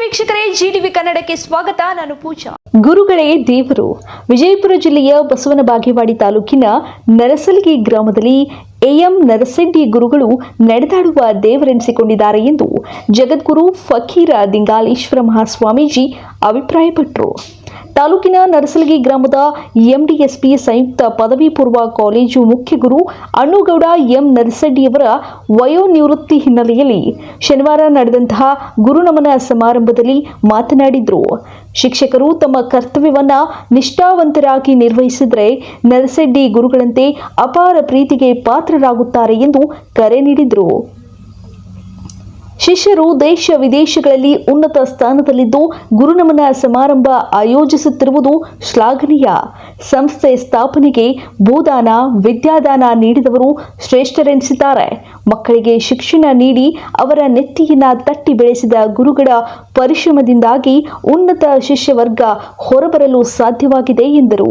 ವೀಕ್ಷಕರೇ ಜಿಟಿವಿ ಕನ್ನಡಕ್ಕೆ ಸ್ವಾಗತ. ನಾನು ಪೂಜಾ. ಗುರುಗಳೇ, ದೇವರು, ವಿಜಯಪುರ ಜಿಲ್ಲೆಯ ಬಸವನ ಬಾಗೇವಾಡಿ ತಾಲೂಕಿನ ನರಸಲ್ಗಿ ಗ್ರಾಮದಲ್ಲಿ ಎಎಂ ನರಸಿಂಡಿ ಗುರುಗಳು ನಡೆದಾಡುವ ದೇವರೆನಿಸಿಕೊಂಡಿದ್ದಾರೆ ಎಂದು ಜಗದ್ಗುರು ಫಕೀರ ದಿಂಗಾಲೇಶ್ವರ ಮಹಾಸ್ವಾಮೀಜಿ ಅಭಿಪ್ರಾಯಪಟ್ಟರು. ತಾಲೂಕಿನ ನರಸಲಗಿ ಗ್ರಾಮದ ಎಂಡಿಎಸ್ಪಿ ಸಂಯುಕ್ತ ಪದವಿ ಪೂರ್ವ ಕಾಲೇಜು ಮುಖ್ಯ ಗುರು ಅಣ್ಣುಗೌಡ ಎಂ ನರಸಡ್ಡಿಯವರ ವಯೋನಿವೃತ್ತಿ ಹಿನ್ನೆಲೆಯಲ್ಲಿ ಶನಿವಾರ ನಡೆದಂತಹ ಗುರುನಮನ ಸಮಾರಂಭದಲ್ಲಿ ಮಾತನಾಡಿದರು. ಶಿಕ್ಷಕರು ತಮ್ಮ ಕರ್ತವ್ಯವನ್ನು ನಿಷ್ಠಾವಂತರಾಗಿ ನಿರ್ವಹಿಸಿದರೆ ನರಸಡ್ಡಿ ಗುರುಗಳಂತೆ ಅಪಾರ ಪ್ರೀತಿಗೆ ಪಾತ್ರರಾಗುತ್ತಾರೆ ಎಂದು ಕರೆ ನೀಡಿದರು. ಶಿಷ್ಯರು ದೇಶ ವಿದೇಶಗಳಲ್ಲಿ ಉನ್ನತ ಸ್ಥಾನದಲ್ಲಿದ್ದು ಗುರುನಮನ ಸಮಾರಂಭ ಆಯೋಜಿಸುತ್ತಿರುವುದು ಶ್ಲಾಘನೀಯ. ಸಂಸ್ಥೆ ಸ್ಥಾಪನೆಗೆ ಭೂದಾನ ವಿದ್ಯಾದಾನ ನೀಡಿದವರು ಶ್ರೇಷ್ಠರೆನಿಸಿದ್ದಾರೆ. ಮಕ್ಕಳಿಗೆ ಶಿಕ್ಷಣ ನೀಡಿ ಅವರ ನೆತ್ತಿಯನ್ನ ತಟ್ಟಿ ಬೆಳೆಸಿದ ಗುರುಗಳ ಪರಿಶ್ರಮದಿಂದಾಗಿ ಉನ್ನತ ಶಿಷ್ಯವರ್ಗ ಹೊರಬರಲು ಸಾಧ್ಯವಾಗಿದೆ ಎಂದರು.